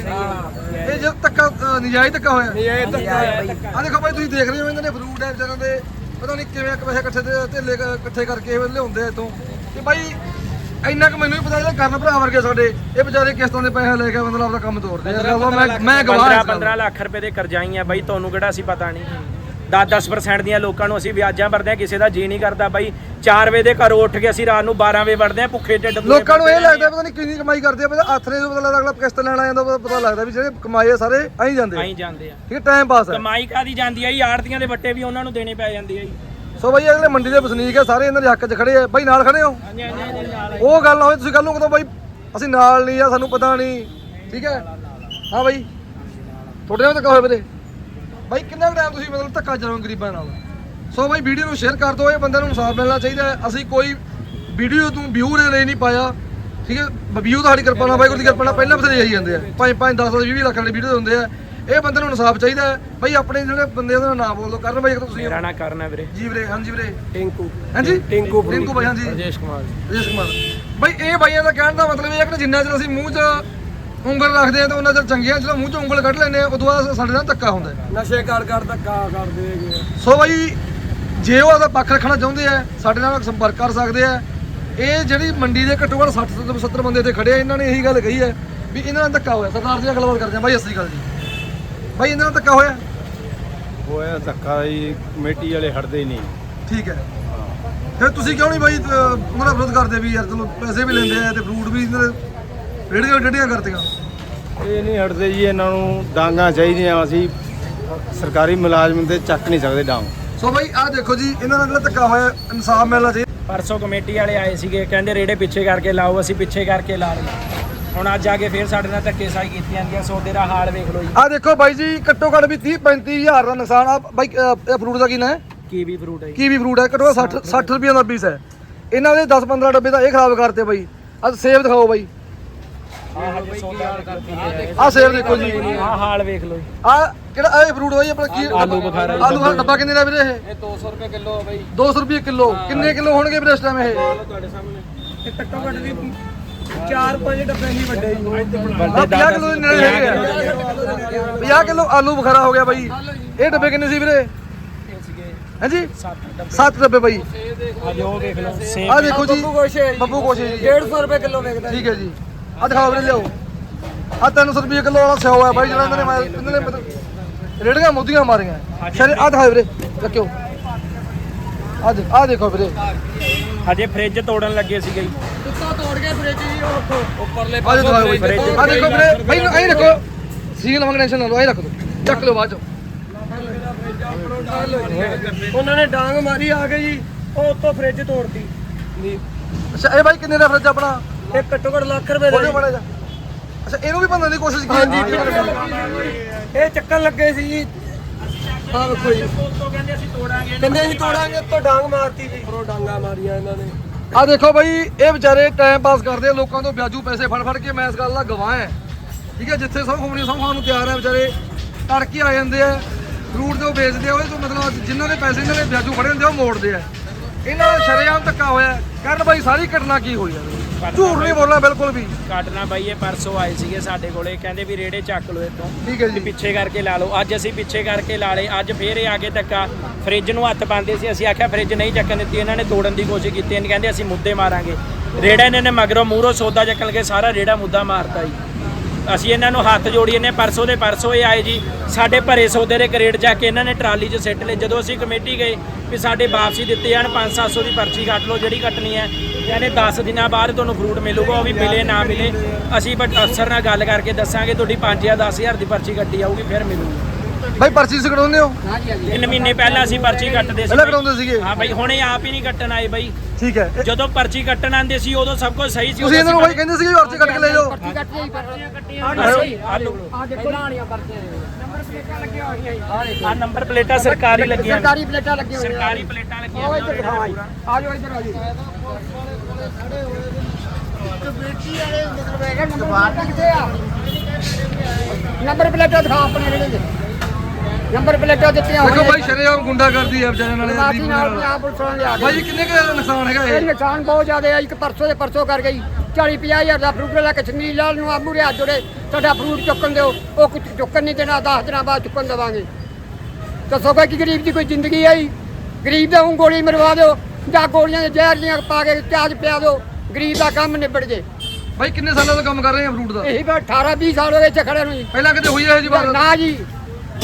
ਇਹ ਜੇ ਧੱਕਾ ਨਜਾਇਜ਼ ਧੱਕਾ ਹੋਇਆ। ਨਜਾਇਜ਼ ਧੱਕਾ ਆ ਦੇਖੋ ਬਾਈ ਤੁਸੀਂ ਦੇਖ ਰਹੇ ਹੋ ਇਹਨਾਂ ਨੇ ਫਰੂਟ ਹੈ ਵਿਚਾਰਾਂ ਦੇ ਪਤਾ ਨਹੀਂ ਕਿਵੇਂ ਪੈਸੇ ਇਕੱਠੇ ਤੇ ਢੇਲੇ ਇਕੱਠੇ ਕਰਕੇ ਲਿਆਉਂਦੇ ਆ ਇੱਥੋਂ। ਤੇ ਬਾਈ ਇੰਨਾ ਕੁ ਮੈਨੂੰ ਵੀ ਪਤਾ ਜਿਹੜਾ ਕਰਨ ਭਰਾ ਵਰਗੇ ਸਾਡੇ ਇਹ ਵਿਚਾਰੇ ਕਿਸ਼ਤਾਂ ਦੇ ਪੈਸੇ ਲੈ ਕੇ ਮਤਲਬ ਆਪਦਾ ਕੰਮ ਤੋਰਦੇ ਆ। ਮੈਂ ਮੈਂ ਗਵਾਹ 15 ਇਸ ਗੱਲ ਦਾ। 15 ਲੱਖ ਰੁਪਏ ਦੇ ਕਰਜ਼ਾਈ ਆ ਬਾਈ ਤੁਹਾਨੂੰ ਕਿਹੜਾ ਅਸੀਂ ਪਤਾ ਨਹੀਂ। 10-10% ਦੀਆਂ ਲੋਕਾਂ ਨੂੰ ਅਸੀਂ ਵਿਆਜਾਂ ਭਰਦੇ ਆ ਕਿਸੇ ਦਾ ਜੀ ਨਹੀਂ ਕਰਦਾ ਬਾਈ। 4 ਵਜੇ ਦੇ ਘਰੋਂ ਉੱਠ ਕੇ ਅਸੀਂ ਰਾਤ ਨੂੰ 12 ਵਜੇ ਵੜਦੇ ਆ ਭੁੱਖੇ ਢਿੱਡ ਲੋਕਾਂ ਨੂੰ ਇਹ ਲੱਗਦਾ ਪਤਾ ਨਹੀਂ ਕਿੰਨੀ ਕਮਾਈ ਕਰਦੇ ਆ ਪਤਾ ਆਥਰੇ ਤੋਂ ਪਤਾ ਲੱਗਦਾ ਅਗਲਾ ਕਿਸ਼ਤ ਲੈਣ ਆ ਜਾਂਦਾ ਪਤਾ ਲੱਗਦਾ ਵੀ ਜਿਹੜੇ ਕਮਾਏ ਆ ਸਾਰੇ ਐਂ ਜਾਂਦੇ ਆ। ਆਈ ਜਾਂਦੇ ਆ। ਠੀਕ ਟਾਈਮ ਪਾਸ ਹੈ ਕਮਾਈ ਕਾਦੀ ਜਾਂਦੀ ਆ ਜੀ? ਆੜਤੀਆਂ ਦੇ ਵੱਟੇ ਵੀ ਉਹਨਾਂ ਨੂੰ ਦੇਣੇ ਪੈ ਜਾਂਦੇ ਆ ਜੀ। ਸੋ ਬਾਈ ਅਗਲੇ ਮੰਡੀ ਦੇ ਵਸਨੀਕ ਆ, ਸਾਰੇ ਇਹਨਾਂ ਦੇ ਹੱਕ 'ਚ ਖੜੇ ਆ। ਬਾਈ ਨਾਲ ਖੜੇ ਹੋ? ਉਹ ਗੱਲ ਨਾ ਹੋਏ ਤੁਸੀਂ ਕੱਲ ਨੂੰ ਕਦੋਂ ਬਾਈ ਅਸੀਂ ਨਾਲ ਨਹੀਂ ਆ, ਸਾਨੂੰ ਪਤਾ ਨਹੀਂ। ਠੀਕ ਹੈ? ਹਾਂ ਬਾਈ। ਤੁਹਾਡੇ ਨਾਲ ਧੱਕਾ ਹੋਇਆ ਵੀਰੇ। ਬਾਈ ਕਿੰਨਾ ਟਾਈਮ ਤੁਸੀਂ ਮਤਲਬ ਧੱਕਾ ਚਲਾਓ ਗਰੀਬਾਂ ਨਾਲ? ਸੋ ਬਾਈ ਵੀਡੀਓ ਨੂੰ ਸ਼ੇਅਰ ਕਰ ਦਿਓ, ਇਹ ਬੰਦੇ ਨੂੰ ਇਨਸਾਫ ਮਿਲਣਾ ਚਾਹੀਦਾ ਅਸੀਂ ਕੋਈ ਵੀਡੀਓ ਤੋਂ ਵਿਊ ਦੇ ਲਈ ਨਹੀਂ ਪਾਇਆ। ਠੀਕ ਹੈ? ਵਿਊ ਤਾਂ ਸਾਡੀ ਕਿਰਪਾ ਨਾਲ ਬਾਈ ਗੁਰੂ ਦੀ ਕਿਰਪਾ ਨਾਲ ਪਹਿਲਾਂ ਬਥੇਰੇ ਆਈ ਜਾਂਦੇ ਆ। 5 5 10 20 ਲੱਖ ਵਾਲੇ ਵੀਡੀਓ ਹੁੰਦੇ ਆ। ਇਹ ਬੰਦੇ ਨੂੰ ਇਨਸਾਫ ਚਾਹੀਦਾ ਹੈ। ਬਾਈ ਆਪਣੇ ਜਿਹੜੇ ਬੰਦੇ ਉਹਦਾ ਨਾਮ ਬੋਲ ਦਿਓ ਕਰਨ ਬਾਈ ਇੱਕ ਤੁਸੀਂ ਮੇਰਾ ਨਾ ਕਰਨਾ ਵੀਰੇ। ਜੀ ਵੀਰੇ ਹਾਂਜੀ ਵੀਰੇ। ਟਿੰਕੂ। ਹਾਂਜੀ? ਟਿੰਕੂ ਟਿੰਕੂ ਬਾਈ ਹਾਂਜੀ। ਰਜੇਸ਼ ਕੁਮਾਰ ਰਜੇਸ਼ ਕੁਮਾਰ। ਬਾਈ ਇਹ ਬਾਈਆਂ ਦਾ ਕਹਿਣ ਦਾ ਮਤਲਬ ਇਹ ਹੈ ਕਿ ਜਿੰਨਾ ਚਿਰ ਅਸੀਂ ਮੂੰਹ 'ਚ ਉਂਗਲ ਰੱਖਦੇ ਆ ਤਾਂ ਉਹਨਾਂ ਚਿਰ ਚੰਗੀਆਂ ਜਦੋਂ ਮੂੰਹ 'ਚ ਉਂਗਲ ਕੱਢ ਲੈਂਦੇ ਆ ਉਦੋਂ ਬਾਅਦ ਸਾਡੇ ਨਾਲ ਧੱਕਾ ਹੁੰਦਾ ਹੈ। ਨਸ਼ੇ ਕਰ ਕਰ ਧੱਕਾ ਕਰਦੇ ਹੈਗੇ ਸੋ ਬਾਈ ਜੇ ਉਹ ਆਪਦਾ ਪੱਖ ਰੱਖਣਾ ਚਾਹੁੰਦੇ ਆ ਸਾਡੇ ਨਾਲ ਸੰਪਰਕ ਕਰ ਸਕਦੇ ਆ। ਇਹ ਜਿਹੜੀ ਮੰਡੀ ਦੇ ਘੱਟੋ ਘੱਟ 60 ਤੋਂ 70 ਬੰਦੇ ਇੱਥੇ ਖੜੇ ਆ ਇਹਨਾਂ ਨੇ ਇਹੀ ਗੱਲ ਕਹੀ ਹੈ ਵੀ ਇਹਨਾਂ ਨਾਲ ਧੱਕਾ ਹੋਇਆ। ਸਰਦਾਰ ਜੀ ਨਾਲ ਗੱਲਬਾਤ ਕਰਦੇ ਆ ਬਾਈ ਅਸਲੀ ਗੱਲ ਜੀ। ਬਾਈ ਇਹਨਾਂ ਨਾਲ ਧੱਕਾ ਹੋਇਆ? ਹੋਇਆ ਧੱਕਾ ਹੀ ਕਮੇਟੀ ਵਾਲੇ ਹਟਦੇ ਹੀ ਨਹੀਂ। ਠੀਕ ਹੈ। ਫਿਰ ਤੁਸੀਂ ਕਿਉਂ ਨਹੀਂ ਬਾਈ ਅਹ, ਉਹਨਾਂ ਦਾ ਵਿਰੋਧ ਕਰਦੇ ਵੀ ਯਾਰ ਚਲੋ ਪੈਸੇ ਵੀ ਲੈਂਦੇ ਆ ਤੇ ਫਰੂਟ ਵੀ ਇਹਨਾਂ ਦੇ ਰੇੜੀਆਂ ਡੇਡੀਆਂ ਕਰਤੀਆਂ। ਇਹ ਨਹੀਂ ਹਟਦੇ ਜੀ ਇਹਨਾਂ ਨੂੰ ਡਾਂਗਾ ਚਾਹੀਦੀਆਂ ਅਸੀਂ ਸਰਕਾਰੀ ਮੁਲਾਜ਼ਮ ਤੇ ਚੱਕ ਨਹੀਂ ਸਕਦੇ ਡਾਂਗ। ਸੋ ਬਾਈ ਆਹ ਦੇਖੋ ਜੀ ਇਹਨਾਂ ਨਾਲ ਜਿਹੜਾ ਧੱਕਾ ਹੋਇਆ ਇਨਸਾਫ ਮਿਲਣਾ ਚਾਹੀਦਾ। ਪਰਸੋਂ ਕਮੇਟੀ ਵਾਲੇ ਆਏ ਸੀਗੇ ਕਹਿੰਦੇ ਰੇੜੇ ਪਿੱਛੇ ਕਰਕੇ ਲਾਓ ਅਸੀਂ ਪਿੱਛੇ ਕਰਕੇ ਲਾ ਲਏ ਹੁਣ ਅੱਜ ਆ ਕੇ ਫੇਰ ਸਾਡੇ ਨਾਲ ਧੱਕੇਸ਼ਾਹੀ ਕੀਤੀ ਜਾਂਦੀ ਆ ਸੌਦੇ ਦਾ ਹਾਲ ਵੇਖ ਲਓ ਜੀ। ਆਹ ਦੇਖੋ ਬਾਈ ਜੀ ਘੱਟੋ ਘੱਟ ਵੀ 30 35 ਹਜ਼ਾਰ ਦਾ ਨੁਕਸਾਨ ਆ। ਬਾਈ ਇਹ ਫਰੂਟ ਦਾ ਕੀ ਨਾ ਹੈ? ਕੀਵੀ ਫਰੂਟ ਹੈ ਜੀ। ਕੀਵੀ ਫਰੂਟ ਹੈ ਘੱਟੋ 60 60 ਰੁਪਏ ਦਾ ਪੀਸ ਹੈ। ਇਹਨਾਂ ਦੇ 10 15 ਡੱਬੇ ਤਾਂ ਇਹ ਖਰਾਬ ਕਰਤੇ ਬਾਈ। ਅੱਜ ਸੇਬ ਦਿਖਾਓ ਬਾਈ। ਆਹ ਸੇਬ ਦੇਖੋ ਜੀ। ਆਹ ਹਾਲ ਵੇਖ ਲਓ ਜੀ। ਆਹ ਕਿਹੜਾ ਇਹ ਫਰੂਟ ਬਾਈ ਆਪਣਾ ਕੀ ਆਲੂ ਬੁਖਾਰਾ। ਆਲੂ ਦਾ ਡੱਬਾ ਕਿੰਨੇ ਦਾ ਵੀਰੇ ਇਹ? ਇਹ 200 ਰੁਪਏ ਕਿਲੋ ਬਈ। 200 ਰੁਪਏ ਕਿਲੋ। ਕਿੰਨੇ ਕਿਲੋ ਹੋਣਗੇ ਵੀਰੇ ਇਸ ਟਾਈਮ ਇਹ? ਇਹ ਘੱਟੋ ਘੱਟ ਵੀ 4-5 ਡੱਬੇ ਨਹੀਂ ਵੱਡੇ ਜੀ। ਆਹ 50 ਕਿਲੋ ਦੇ ਨੇੜੇ ਹੈਗੇ ਆ। 50 ਕਿਲੋ ਆਲੂ ਬੁਖਾਰਾ ਹੋ ਗਿਆ ਬਾਈ। ਇਹ ਡੱਬੇ ਕਿੰਨੇ ਸੀ ਵੀਰੇ? ਹਾਂਜੀ? 7 ਡੱਬੇ ਬਾਈ। ਅੱਜ ਉਹ ਵੇਖ ਲਓ ਸੇਬ ਆਹ ਦੇਖੋ ਜੀ ਬੱਬੂ ਗੋਸ਼ੇ ਜੀ। ਬੱਬੂ ਕੋਸ਼ੇ ਜੀ। 150 ਰੁਪਏ ਕਿਲੋ ਵਿਕਦਾ ਜੀ। ਠੀਕ ਹੈ ਜੀ। ਆਹ ਦਿਖਾਓ ਵੀਰੇ ਲਿਆਓ। ਆਹ 300 ਰੁਪਏ ਕਿਲੋ ਵਾਲਾ ਸਿਓ ਹੈ ਬਾਈ ਜਿਹੜਾ ਇਹਨਾਂ ਨੇ ਮੈਂ- ਇਹਨਾਂ ਨੇ ਮਤਲਬ ਰੇੜੀਆਂ ਮੁੱਦੀਆਂ ਮਾਰੀਆਂ। ਸ਼ਰੇ ਆਹ ਦਿਖਾਓ ਵੀਰੇ। ਰੱਖਿਓ। ਆਹ ਦੇ- ਆਹ ਦੇਖੋ ਵੀਰੇ। ਹਜੇ ਫ੍ਰਿਜ ਤੋੜਨ ਲੱਗੇ ਸੀਗੇ ਜੀ। ਕੁੱਤਾ ਤੋੜ ਕੇ ਫ੍ਰਿਜ ਜੀ ਉਹ ਉੱਥੋਂ ਉੱਪਰਲੇ ਆਹ ਦਿਖਾਓ ਬਾਈ ਫਰਿੱਜ। ਆਹ ਦੇਖੋ ਵੀਰੇ ਬਾਈ ਨੂੰ ਐਂ ਰੱਖੋ। ਸੀਲ ਮੰਗ ਟੈਨਸ਼ਨ ਨਾ ਲਓ ਐਂ ਰੱਖ ਦੋ। ਚੱਕ ਲਓ ਬਾਅਦ ਚੋਂ। ਉਹਨਾਂ ਨੇ ਡਾਂਗ ਮਾਰੀ ਆ ਕੇ ਜੀ। ਉਹ ਉੱਤੋਂ ਫ੍ਰਿਜ ਤੋੜਤੀ। ਅੱਛਾ ਇਹ ਬਾਈ ਕਿੰਨੇ ਦਾ ਫਰਿੱਜ ਆਪਣਾ? ਇਹ ਘੱਟੋ ਘੱਟ ਲੱਖ ਰੁਪਏ ਦਾ ਬੋਲੇ ਜੀ। ਬੜਾ ਜਾ ਅੱਛਾ ਇਹਨੂੰ ਵੀ ਭੰਨਣ ਦੀ ਕੋਸ਼ਿਸ਼ ਕੀਤੀ। ਹਾਂਜੀ ਇਹ ਚੱਕਣ ਲੱਗੇ ਸੀ ਜੀ। ਹਾਂ ਵੇਖੋ ਜੀ। ਉੱਤੋਂ ਕਹਿੰਦੇ ਅਸੀਂ ਤੋੜਾਂਗੇ। ਕਹਿੰਦੇ ਅਸੀਂ ਤੋੜਾਂਗੇ ਉੱਤੋਂ ਡਾਂਗ ਮਾਰਤੀ ਜੀ। ਉਹ ਡਾਂਗਾ ਮਾਰੀਆਂ ਇਹਨਾਂ ਨੇ। ਆ ਦੇਖੋ ਬਾਈ, ਇਹ ਵਿਚਾਰੇ ਟਾਈਮ ਪਾਸ ਕਰਦੇ ਆ, ਲੋਕਾਂ ਤੋਂ ਵਿਆਜੂ ਪੈਸੇ ਫੜ ਫੜ ਕੇ, ਮੈਂ ਇਸ ਗੱਲ ਦਾ ਗਵਾਹ ਹਾਂ। ਠੀਕ ਹੈ, ਜਿੱਥੇ ਸਭ ਹੋਣੀ ਸਭ ਖਾਣ ਨੂੰ ਤਿਆਰ ਹੈ, ਵਿਚਾਰੇ ਤੜਕੇ ਆ ਜਾਂਦੇ ਆ ਫਰੂਟ ਤੇ ਉਹ ਵੇਚਦੇ ਆ, ਉਹਦੇ ਤੋਂ ਮਤਲਬ ਜਿਨ੍ਹਾਂ ਦੇ ਪੈਸੇ ਇਹਨਾਂ ਦੇ ਵਿਆਜੂ ਫੜੇ ਹੁੰਦੇ ਆ, ਉਹ ਮੋੜਦੇ ਆ। ਇਹਨਾਂ ਦਾ ਸ਼ਰੇਆਮ ਧੱਕਾ ਹੋਇਆ। ਕਰਨ ਬਾਈ, ਸਾਰੀ ਘਟਨਾ ਕੀ ਹੋਈ ਹੈ ਝੂਠ ਨਹੀਂ ਬੋਲਣਾ ਬਿਲਕੁਲ ਵੀ। ਕੱਟਣਾ ਬਾਈ ਇਹ ਪਰਸੋਂ ਆਏ ਸੀਗੇ ਸਾਡੇ ਕੋਲੇ। ਕਹਿੰਦੇ ਵੀ ਰੇੜੇ ਚੱਕ ਲਓ ਇੱਥੋਂ ਠੀਕ ਹੈ ਜੀ। ਪਿੱਛੇ ਕਰਕੇ ਲਾ ਲਓ। ਅੱਜ ਅਸੀਂ ਪਿੱਛੇ ਕਰਕੇ ਲਾ ਲਏ। ਅੱਜ ਫੇਰ ਇਹ ਆ ਕੇ ਧੱਕਾ। ਫ੍ਰਿਜ ਨੂੰ ਹੱਥ ਪਾਉਂਦੇ ਸੀ। ਅਸੀਂ ਆਖਿਆ ਫ੍ਰਿਜ ਨਹੀਂ ਚੱਕਣ ਦਿੱਤੀ। ਇਹਨਾਂ ਨੇ ਤੋੜਨ ਦੀ ਕੋਸ਼ਿਸ਼ ਕੀਤੀ। ਇਹਨਾਂ ਕਹਿੰਦੇ ਅਸੀਂ ਮੁੱਦੇ ਮਾਰਾਂਗੇ। ਰੇੜਾ ਇਹਨਾਂ ਨੇ ਮਗਰੋਂ ਮੂਹਰੋਂ ਸੌਦਾ ਚੱਕਣ ਕੇ ਸਾਰਾ ਰੇੜਾ ਮੁੱਦਾ ਮਾਰਤਾ ਜੀ। ਅਸੀਂ ਇਹਨਾਂ ਨੂੰ ਹੱਥ ਜੋੜੀ ਜੋੜੀਏ ਨੇ, ਪਰਸੋਂ ਦੇ ਪਰਸੋਂ ਇਹ ਆਏ ਜੀ। ਸਾਡੇ ਭਰੇ ਸੌਦੇ ਦੇ ਕਰੇਟ ਜਾ ਕੇ ਇਹਨਾਂ ਨੇ ਟਰਾਲੀ 'ਚ ਸਿੱਟ ਲਏ। ਜਦੋਂ ਅਸੀਂ ਕਮੇਟੀ ਗਏ ਵੀ ਸਾਡੇ ਵਾਪਸੀ ਦਿੱਤੇ ਜਾਣ 5-700 ਦੀ ਪਰਚੀ ਕੱਟ ਲਓ, ਜਿਹੜੀ ਕੱਟਣੀ ਹੈ ਕਹਿੰਦੇ 10 ਦਿਨਾਂ ਬਾਅਦ ਤੁਹਾਨੂੰ ਫਰੂਟ ਮਿਲੂਗਾ, ਉਹ ਵੀ ਮਿਲੇ, ਨਾ ਮਿਲੇ। ਅਸੀਂ ਬਟ ਅਫਸਰ ਨਾਲ ਗੱਲ ਕਰਕੇ ਦੱਸਾਂਗੇ, ਤੁਹਾਡੀ 5 ਜਾਂ 10000 ਦੀ ਪਰਚੀ ਕੱਟੀ ਜਾਊਗੀ, ਫਿਰ ਮਿਲੂਗੀ। ਬਾਈ ਪਰਚੀ ਕਢਾਉਂਦੇ ਹੋ? ਤਿੰਨ ਮਹੀਨੇ ਪਹਿਲਾਂ ਅਸੀਂ ਪਰਚੀ ਕੱਟਦੇ ਸੀ ਪਹਿਲਾਂ। ਕਢਾਉਂਦੇ ਸੀਗੇ? ਹਾਂ ਬਾਈ ਹੁਣੇ ਆਪ ਹੀ ਨਹੀਂ ਕੱਟਣ ਆਏ ਬਾਈ। ਠੀਕ ਹੈ। ਇਹ- ਜਦੋਂ ਪਰਚੀ ਕੱਟਣ ਆਂਦੇ ਸੀ ਉਦੋਂ ਸਭ ਕੁਝ ਸਹੀ ਸੀ। ਤੁਸੀਂ ਇਹਨਾਂ ਨੂੰ ਬਾਈ ਕਹਿੰਦੇ ਸੀਗੇ ਪਰਚੀ ਕੱਟ ਕੇ ਲੈ ਜਾਓ? ਆ ਨੰਬਰ ਪਲੇਟਾਂ ਸਰਕਾਰੀ ਲੱਗੀਆਂ ਨੇ। ਸਰਕਾਰੀ ਪਲੇਟਾਂ ਲੱਗੀਆਂ ਹੋਈਆਂ। ਸਰਕਾਰੀ ਪਲੇਟਾਂ ਲੱਗੀਆਂ ਆਓ ਹੋਈਆਂ ਇੱਧਰ ਦਿਖਾਓ ਜੀ। ਆ ਜਾਓ ਇੱਧਰ ਆ ਜੀ। ਨੰਬਰ ਕਿੱਥੇ ਆ? ਨੰਬਰ ਪਲੇਟਾਂ ਦਿਖਾ ਆਪਣੇ ਰੇੜੇ ਦੇ ਨੰਬਰ ਪਲੇਟਾਂ ਦਿੱਤੀਆਂ ਦੇਖੋ ਬਾਈ ਸ਼ਰੇਆਮ ਗੁੰਡਾ ਕਰਦੀ ਹੈ ਵਿਚਾਰੇ ਨਾਲੇ ਦੀਪ ਨਾਲ। ਪੰਜਾਬ ਪੁਲਿਸ ਵਾਲਿਆਂ ਦੇ ਆ ਗਏ ਬਾਈ ਕਿੰਨੇ ਕੁ ਨੁਕਸਾਨ ਹੈਗਾ ਇਹ? ਇਹ ਨੁਕਸਾਨ ਬਹੁਤ ਜ਼ਿਆਦਾ ਆ ਇੱਕ ਪਰਸੋਂ ਦੇ ਪਰਸੋਂ ਕਰ ਗਈ। 40 50 ਹਜ਼ਾਰ ਦਾ ਫਰੂਟ ਲੈ ਕੇ ਚੰਗੀ ਲਾਲ ਨੂੰ ਆਮੂਰੇ ਹੱਥ ਜੋੜੇ। ਸਾਡਾ ਫਰੂਟ ਚੁੱਕਣ ਦਿਓ। ਉਹ ਕੁਝ ਚੁੱਕਣ ਨਹੀਂ ਦੇਣਾ 10 ਦਿਨਾਂ ਬਾਅਦ ਚੁੱਕਣ ਦੇਵਾਂਗੇ। ਦੱਸੋ ਕੋਈ ਗਰੀਬ ਦੀ ਕੋਈ ਜ਼ਿੰਦਗੀ ਆਈ ਗਰੀਬ ਦਾ ਊਂ ਗੋਲੀ ਮਰਵਾ ਦਿਓ ਜਾਂ ਗੋਲੀਆਂ ਦੇ ਜ਼ਹਿਰ ਦੀਆਂ ਪਾ ਕੇ ਚਾਜ ਪਿਆ ਦਿਓ ਗਰੀਬ ਦਾ ਕੰਮ ਨਿਬੜ ਜੇ। ਬਾਈ ਕਿੰਨੇ ਸਾਲਾਂ ਤੋਂ ਕੰਮ ਕਰ ਰਹੇ ਆ ਫਰੂਟ ਦਾ? ਇਹੀ ਬਸ 18 20 ਸਾਲ ਹੋ ਗਏ ਇੱਥੇ ਖੜੇ ਨੂੰ ਜੀ। ਪਹਿਲਾਂ ਕਿਤੇ ਹੋਈ ਹੈ ਜੀ ਬਾਤ ਨਾ ਜੀ।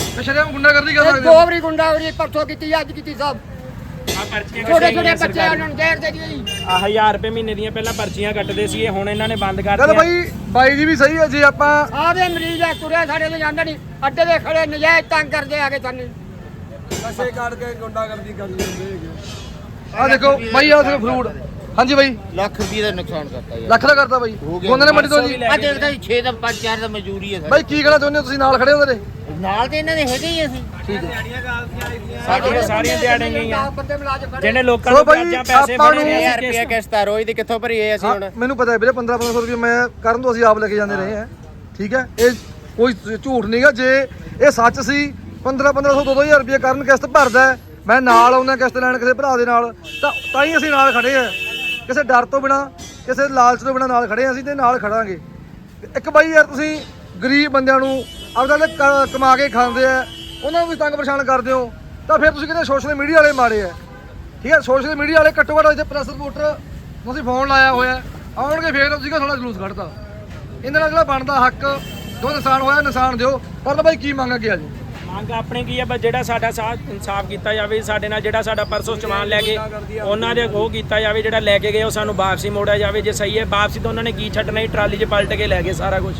ਸ਼ਰੇਆਮ ਗੁੰਡਾ ਕਰਦੀ ਕਰ ਇਹ ਸਕਦੇ ਦੋ ਹੋ ਵਾਰੀ ਗੁੰਡਾ ਵਾਰੀ ਪਰਸੋਂ ਕੀਤੀ ਅੱਜ ਕੀਤੀ ਸਭ। ਆ ਪਰਚੀਆਂ ਛੋਟੇ ਛੋਟੇ ਬੱਚੇ ਆ ਉਹਨਾਂ ਨੂੰ ਜ਼ਹਿਰ ਦੇ ਦਿਓ ਜੀ ਆ 1000 ਰੁਪਏ ਮਹੀਨੇ ਦੀਆਂ ਪਹਿਲਾਂ ਪਰਚੀਆਂ ਕੱਟਦੇ ਸੀਗੇ ਹੁਣ ਇਹਨਾਂ ਨੇ ਬੰਦ ਕਰ ਚੱਲ ਦਿੱਤੀਆਂ ਬਾਈ ਬਾਈ ਜੀ ਵੀ ਸਹੀ ਹੈ ਜੇ ਆਪਾਂ ਆਦੇ ਮਰੀਜ਼ ਆ ਤੁਰਿਆ ਸਾਡੇ ਤੋਂ ਜਾਂਦਾ ਨਹੀਂ ਅੱਡੇ ਦੇ ਖੜੇ ਨਜਾਇਜ਼ ਤੰਗ ਕਰਦੇ ਆਗੇ ਸਾਨੂੰ। ਆ ਦੇਖੋ ਬਾਈ ਆ ਫਰੂਟ। ਹਾਂਜੀ ਬਾਈ। ਲੱਖ ਰੁਪਏ ਦਾ ਨੁਕਸਾਨ ਕਰਤਾ ਯਾਰ। ਲੱਖ ਦਾ ਕਰਤਾ ਬਾਈ। ਹੋ ਗਿਆ। ਨੇ ਮੰਡੀ ਤੋਂ ਜੀ ਆ ਦੇਖਦਾ ਜੀ 6 ਦਾ 5 4 ਦਾ ਮਜ਼ਦੂਰੀ ਹੈ ਬਾਈ ਕੀ ਕਹਿਣਾ ਚਾਹੁੰਦੇ ਹੋ ਤੁਸੀਂ? ਨਾਲ ਖੜੇ ਹੋ ਤੇਰੇ ਨਾਲ ਤੇ ਇਹਨਾਂ ਦੇ ਹੈਗੇ ਹੀ ਅਸੀਂ। ਸਾਡੀਆਂ ਸਾਰੀਆਂ ਦਿਹਾੜੀਆਂ ਗਈਆਂ। ਬੰਦੇ ਮੁਲਾਜ਼ਮ ਖੜੇ। ਜਿਹਨੇ ਲੋਕਾਂ ਸੋ ਨੂੰ ਬਾਈ, ਵਿਆਜਾਂ ਪੈਸੇ ਆਪਾਂ ਨੂੰ- ਨੇ 1000 ਰੁਪਏ ਕਿਸ਼ਤ ਆ ਰੋਜ਼ ਦੀ ਕਿੱਥੋਂ ਭਰੀਏ ਅਸੀਂ ਹੁਣ? ਹਾਂ, ਮੈਨੂੰ ਪਤਾ ਹੈ ਵੀਰੇ 15 1500 ਰੁਪਏ ਮੈਂ ਕਰਨ ਤੋਂ ਅਸੀਂ ਆਪ ਲੈ ਕੇ ਜਾਂਦੇ ਰਹੇ ਹਾਂ। ਠੀਕ ਹੈ? ਇਹ ਕੋਈ ਝੂਠ ਨਹੀਂਗਾ ਜੇ ਇਹ ਸੱਚ ਸੀ 15 1500 2000 ਰੁਪਏ ਕਰਨ ਕਿਸ਼ਤ ਭਰਦਾ ਹੈ, ਮੈਂ ਨਾਲ ਆਉਣਾ ਕਿਸ਼ਤ ਲੈਣ ਕਿਸੇ ਭਰਾ ਦੇ ਨਾਲ ਤਾਂ ਤਾਂ ਹੀ ਅਸੀਂ ਨਾਲ ਖੜੇ ਆ ਕਿਸੇ ਡਰ ਤੋਂ ਬਿਨਾ ਕਿਸੇ ਲਾਲਚ ਤੋਂ ਬਿਨਾ ਨਾਲ ਖੜੇ ਹਾਂ ਅਸੀਂ ਤੇ ਨਾਲ ਖੜਾਂਗੇ। ਇੱਕ ਬਾਈ ਯਾਰ ਤੁਸੀਂ ਗਰੀਬ ਬੰਦਿਆਂ ਨੂੰ ਆਪਦਾ ਜਿਹੜੇ ਕ- ਕਮਾ ਕੇ ਖਾਂਦੇ ਆ, ਉਹਨਾਂ ਨੂੰ ਵੀ ਤੰਗ ਪਰੇਸ਼ਾਨ ਕਰਦੇ ਹੋ, ਤਾਂ ਫਿਰ ਤੁਸੀਂ ਕਹਿੰਦੇ ਸੋਸ਼ਲ ਮੀਡੀਆ ਵਾਲੇ ਮਾੜੇ ਆ। ਠੀਕ ਹੈ ਸੋਸ਼ਲ ਮੀਡੀਆ ਵਾਲੇ ਘੱਟੋ ਘੱਟ ਇੱਥੇ ਪ੍ਰੈਸ ਰਿਪੋਰਟਰ ਨੂੰ ਅਸੀਂ ਫੋਨ ਲਾਇਆ ਹੋਇਆ ਹੈ। ਆਉਣਗੇ ਫੇਰ ਤੁਸੀਂ ਥੋੜਾ ਜਲੂਸ ਕੱਢਤਾ। ਇਹਨਾਂ ਨਾਲ ਜਿਹੜਾ ਬਣਦਾ ਹੱਕ, ਜੋ ਨੁਕਸਾਨ ਹੋਇਆ ਨਿਸ਼ਾਨ ਦਿਓ, ਪਰ ਬਾਈ ਕੀ ਮੰਗ ਗਿਆ ਜੀ? ਮੰਗ ਆਪਣੇ ਕੀ ਹੈ ਬਸ ਜਿਹੜਾ ਸਾਡਾ ਸਾਥ ਇਨਸਾਫ ਕੀਤਾ ਜਾਵੇ, ਸਾਡੇ ਨਾਲ ਜਿਹੜਾ ਸਾਡਾ ਪਰਸੋਂ ਸਮਾਨ ਲੈ ਕੇ, ਉਹਨਾਂ ਦੇ ਉਹ ਕੀਤਾ ਜਾਵੇ, ਜਿਹੜਾ ਲੈ ਕੇ ਗਏ ਉਹ ਸਾਨੂੰ ਵਾਪਸੀ ਮੋੜਿਆ ਜਾਵੇ, ਜੇ ਸਹੀ ਹੈ, ਵਾਪਸੀ ਤਾਂ ਉਹਨਾਂ ਨੇ ਕੀ ਛੱਡਣਾ ਹੀ ਟਰਾਲੀ 'ਚ ਪਲਟ ਕੇ ਲੈ ਗਏ ਸਾਰਾ ਕੁਝ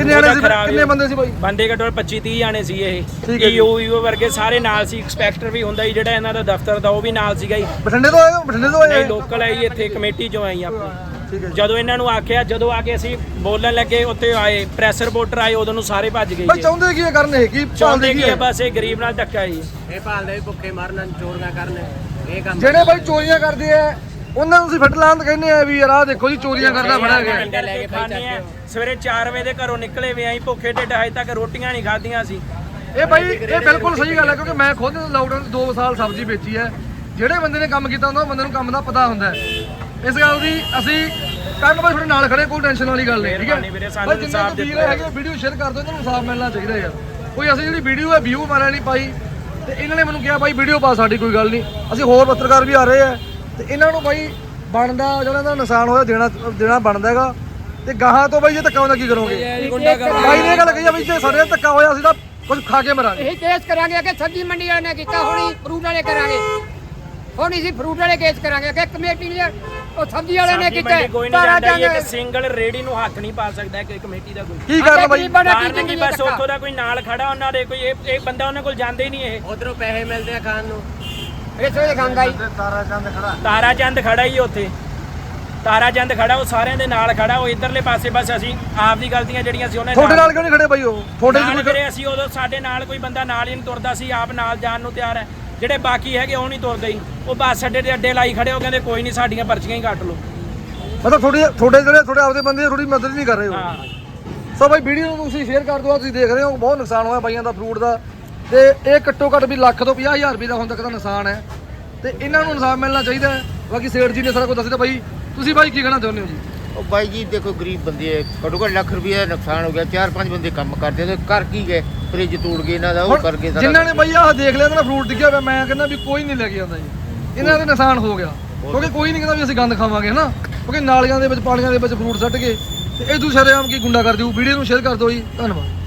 ਕਿੰਨੇ ਆਣੇ ਸੀ? ਕਿੰਨੇ ਬੰਦੇ ਸੀ ਬਾਈ? ਬੰਦੇ ਘੱਟੋ ਘੱਟ 25 30 ਜਾਣੇ ਸੀ ਇਹ। ਈਓ ਈਓ ਵਰਗੇ ਸਾਰੇ ਨਾਲ ਸੀ ਐਕਸਪੈਕਟਰ ਵੀ ਹੁੰਦਾ ਜੀ ਜਿਹੜਾ ਇਹਨਾਂ ਦਾ ਦਫ਼ਤਰ ਦਾ ਉਹ ਵੀ ਨਾਲ ਸੀਗਾ ਜੀ। ਬਠਿੰਡੇ ਤੋਂ ਆਏ ਹੋ? ਬਠਿੰਡੇ ਤੋਂ ਆਏ ਨਹੀਂ? ਲੋਕਲ ਹੈ ਜੀ ਇੱਥੇ ਕਮੇਟੀ ਚੋਂ ਆਈ ਆਪਾਂ। ਠੀਕ ਹੈ ਜੀ। ਜਦੋਂ ਇਹਨਾਂ ਨੂੰ ਆਖਿਆ ਜਦੋਂ ਆ ਕੇ ਅਸੀਂ ਬੋਲਣ ਲੱਗੇ ਉੱਥੇ ਆਏ ਪ੍ਰੈਸ ਰਿਪੋਰਟਰ ਆਏ ਉਦੋਂ ਨੂੰ ਸਾਰੇ ਭੱਜ ਗਏ ਬਾਈ ਚਾਹੁੰਦੇ ਕੀ ਕਰਨ ਇਹ? ਕੀ ਚਾਹੁੰਦੇ ਕੀ ਬਸ ਇਹ ਗਰੀਬ ਨਾਲ ਧੱਕਾ ਜੀ। ਇਹ ਭਾਲਦੇ ਵੀ ਭੁੱਖੇ ਮਰਨ ਚੋਰੀਆਂ ਕਰਨ ਇਹ ਕੰਮ ਜਿਹੜੇ ਬਾਈ ਚੋਰੀਆਂ ਕਰਦੇ ਆ ਉਹਨਾਂ ਨੂੰ ਤੁਸੀਂ ਫਟਲਾਂ ਤੇ ਕਹਿੰਦੇ ਆ ਵੀ ਯਾਰ ਆਹ ਦੇਖੋ ਜੀ ਚੋਰੀਆਂ ਕਰਦਾ ਫੜਿਆ ਗਿਆ। ਅੰਡੇ ਲੈ ਕੇ ਖਾਣੇ ਆ ਸਵੇਰੇ 4 ਵਜੇ ਦੇ ਘਰੋਂ ਨਿਕਲੇ ਵੇ ਆਈ ਭੁੱਖੇ ਢਿੱਡ ਹਜੇ ਤੱਕ ਰੋਟੀਆਂ ਨਹੀਂ ਖਾਧੀਆਂ ਸੀ। ਇਹ ਬਾਈ ਇਹ ਬਿਲਕੁਲ ਸਹੀ ਗੱਲ ਹੈ ਕਿਉਂਕਿ ਮੈਂ ਖੁਦ ਲਾਕਡਾਊਨ 'ਚ 2 ਸਾਲ ਸਬਜ਼ੀ ਵੇਚੀ ਹੈ। ਜਿਹੜੇ ਬੰਦੇ ਨੇ ਕੰਮ ਕੀਤਾ ਹੁੰਦਾ ਉਹ ਬੰਦੇ ਨੂੰ ਕੰਮ ਦਾ ਪਤਾ ਹੁੰਦਾ ਇਸ ਗੱਲ ਦੀ ਅਸੀਂ ਕੰਮ ਬਾਈ ਤੁਹਾਡੇ ਨਾਲ ਖੜੇ ਕੋਈ ਟੈਨਸ਼ਨ ਵਾਲੀ ਗੱਲ ਨਹੀਂ ਠੀਕ ਹੈ? ਬਾਈ ਜਿੰਨੇ ਕੁ ਵੀਰ ਹੈਗੇ ਵੀਡੀਓ ਸ਼ੇਅਰ ਕਰ ਦਿਓ ਇਹਨਾਂ ਨੂੰ ਇਨਸਾਫ ਮਿਲਣਾ ਚਾਹੀਦਾ ਯਾਰ। ਕੋਈ ਅਸੀਂ ਜਿਹੜੀ ਵੀਡੀਓ ਹੈ ਵਿਊ ਮਾਰਿਆ ਨਹੀਂ ਪਾਈ ਤੇ ਇਹਨਾਂ ਨੇ ਮੈਨੂੰ ਕਿਹਾ ਬਾਈ ਵੀਡੀਓ ਪਾ ਸਾਡੀ ਕੋਈ ਗੱਲ ਨਹੀਂ। ਅਸੀਂ ਹੋਰ ਪੱਤਰਕਾਰ ਵੀ ਆ ਰਹੇ ਆ ਤੇ ਇਹਨਾਂ ਨੂੰ ਬਾਈ ਬਣਦਾ ਜਿਹੜਾ ਇਹਨਾਂ ਦਾ ਨੁਕਸਾਨ ਹੋਇਆ ਦੇਣਾ ਦੇਣਾ ਬਣਦਾ ਹੈਗਾ। ਤੇ ਗਾਹਾਂ ਤੋਂ ਬਾਈ ਇਹ ਧੱਕਾ ਹੁੰਦਾ ਕੀ ਕਰੋਗੇ? ਬਾਈ ਨੇ ਇਹ ਗੱਲ ਕਹੀ ਆ ਵੀ ਜੇ ਸਾਡੇ ਨਾਲ ਧੱਕਾ ਹੋਇਆ ਅਸੀਂ ਤਾਂ ਕੁਝ ਖਾ ਕੇ ਮਰਾਂਗੇ। ਇਹੀ ਕੇਸ ਕਰਾਂਗੇ ਕਿ ਸਬਜ਼ੀ ਮੰਡੀ ਵਾਲੇ ਨੇ ਕੀਤਾ ਹੁਣੀ ਫਰੂਟ ਵਾਲੇ ਕਰਾਂਗੇ। ਹੁਣ ਅਸੀਂ ਫਰੂਟ ਵਾਲੇ ਕੇਸ ਕਰਾਂਗੇ ਕਿ ਕਮੇਟੀ ਨੇ ਉਹ ਸਬਜ਼ੀ ਵਾਲੇ ਨੇ ਕੀਤਾ ਕੋਈ ਨਹੀਂ ਜਾਂਦਾ ਜੀ, ਇੱਕ ਸਿੰਗਲ ਰੇੜੀ ਨੂੰ ਹੱਥ ਨਹੀਂ ਪਾ ਸਕਦਾ ਕਿ ਕਮੇਟੀ ਦਾ ਕੋਈ। ਕੀ ਕਰਨ ਬਾਈ? ਕਾਰਨ ਕੀ ਬਸ ਉੱਥੋਂ ਦਾ ਕੋਈ ਨਾਲ ਖੜਾ ਉਹਨਾਂ ਦੇ ਕੋਈ ਇਹ ਇਹ ਬੰਦਾ ਉਹਨਾਂ ਕੋਲ ਜਾਂਦੇ ਹੀ ਨਹੀਂ ਇਹ। ਉਧਰੋਂ ਪੈਸੇ ਮਿਲਦੇ ਆ ਖਾਣ ਨੂੰ। ਖਾਂਦਾ ਹੀ ਤਾਰਾ ਚੰਦ ਖੜਾ। ਹੀ ਉੱਥੇ। ਤਾਰਾ ਚੰਦ ਖੜਾ ਉਹ ਸਾਰਿਆਂ ਦੇ ਨਾਲ ਖੜਾ ਉਹ ਇਧਰਲੇ ਪਾਸੇ ਬਸ ਅਸੀਂ ਆਪ ਦੀ ਗਲਤੀਆਂ ਜਿਹੜੀਆਂ ਸੀ ਉਹਨਾਂ ਤੁਹਾਡੇ ਨਾਲ ਕਿਉਂ ਨਹੀਂ ਖੜੇ ਬਾਈ ਉਹ? ਤੁਹਾਡੇ ਨਾਲ ਵੀਰੇ ਅਸੀਂ ਉਦੋਂ ਸਾਡੇ ਨਾਲ ਕੋਈ ਬੰਦਾ ਨਾਲ ਹੀ ਨਹੀਂ ਤੁਰਦਾ ਸੀ ਆਪ ਨਾਲ ਜਾਣ ਨੂੰ ਤਿਆਰ ਹੈ। ਜਿਹੜੇ ਬਾਕੀ ਹੈਗੇ ਉਹ ਨਹੀਂ ਤੁਰਦੇ ਹੀ ਉਹ ਬੱਸ ਅੱਡੇ ਦੇ ਅੱਡੇ ਲਾਈ ਖੜੇ ਉਹ ਕਹਿੰਦੇ ਕੋਈ ਨਹੀਂ ਸਾਡੀਆਂ ਪਰਚੀਆਂ ਹੀ ਕੱਟ ਲਓ। ਮਤਲਬ ਤੁਹਾਡੇ ਤੁਹਾਡੇ ਜਿਹੜੇ ਤੁਹਾਡੇ ਆਪਦੇ ਬੰਦੇ ਤੁਹਾਡੀ ਮਦਦ ਨਹੀਂ ਕਰ ਰਹੇ ਹੋ ਹਾਂ। ਸੋ ਬਾਈ ਵੀਡੀਓ ਨੂੰ ਤੁਸੀਂ ਸ਼ੇਅਰ ਕਰ ਦਿਓ ਤੁਸੀਂ ਦੇਖ ਰਹੇ ਹੋ ਬਹੁਤ ਨੁਕਸਾਨ ਹੋਇਆ ਬਾਈਆਂ ਦਾ ਫਰੂਟ ਦਾ। ਤੇ ਇਹ ਘੱਟੋ ਘੱਟ ਵੀ ਲੱਖ ਤੋਂ 50000 ਰੁਪਏ ਦਾ ਹੁਣ ਤੱਕ ਦਾ ਨੁਕਸਾਨ ਹੈ। ਤੇ ਇਹਨਾਂ ਨੂੰ ਇਨਸਾਫ ਮਿਲਣਾ ਚਾਹੀਦਾ ਹੈ। ਬਾਕੀ ਸੇਠ ਜੀ ਨੇ ਸਾਰਾ ਕੁਝ ਦੱਸ ਦਿੱਤਾ ਬਾਈ ਤੁਸੀਂ ਬਾਈ ਕੀ ਕਹਿਣਾ ਚਾਹੁੰਦੇ ਹੋ ਜੀ? ਉਹ ਬਾਈ ਜੀ ਦੇਖੋ ਗਰੀਬ ਬੰਦੇ ਆ ਘੱਟੋ ਘੱਟ ਲੱਖ ਰੁਪਏ ਦਾ ਨੁਕਸਾਨ ਹੋ ਗਿਆ। ਚਾਰ ਪੰਜ ਬੰਦੇ ਕੰਮ ਕਰਦੇ ਤੇ ਕਰ ਕੀ ਗਏ ਫ੍ਰਿਜ ਤੋੜ ਗਏ ਇਹਨਾਂ ਦਾ ਉਹ ਹੁਣ ਕਰ ਗਏ ਸਾਰਾ ਜਿਨ੍ਹਾਂ ਨੇ ਬਾਈ ਆਹ ਦੇਖ ਲਿਆ ਦਾ ਫਰੂਟ ਡਿੱਗਿਆ ਹੋਇਆ ਮੈਂ ਕਹਿੰਦਾ ਵੀ ਕੋਈ ਨਹੀਂ ਲੈ ਕੇ ਆਉਂਦਾ ਜੀ। ਇਹਨਾਂ ਦਾ ਨੁਕਸਾਨ ਹੋ ਗਿਆ। ਕਿਉਂਕਿ ਕੋਈ ਨਹੀਂ ਕਹਿੰਦਾ ਵੀ ਅਸੀਂ ਗੰਦ ਖਾਵਾਂਗੇ ਹਨਾ? ਕਿਉਂਕਿ ਨਾਲੀਆਂ ਦੇ ਵਿੱਚ ਪਾਣੀਆਂ ਦੇ ਵਿੱਚ ਫਰੂਟ ਸੱਟ ਕੇ ਤੇ ਇਹ ਦੂਸਰੇ ਆਮ ਕੀ ਗੁੰਡਾ ਕਰ ਦਿਓ ਵੀਡੀਓ ਨੂੰ ਸ਼ੇਅਰ ਕਰ ਦਿਓ ਜੀ। ਧੰਨਵਾਦ।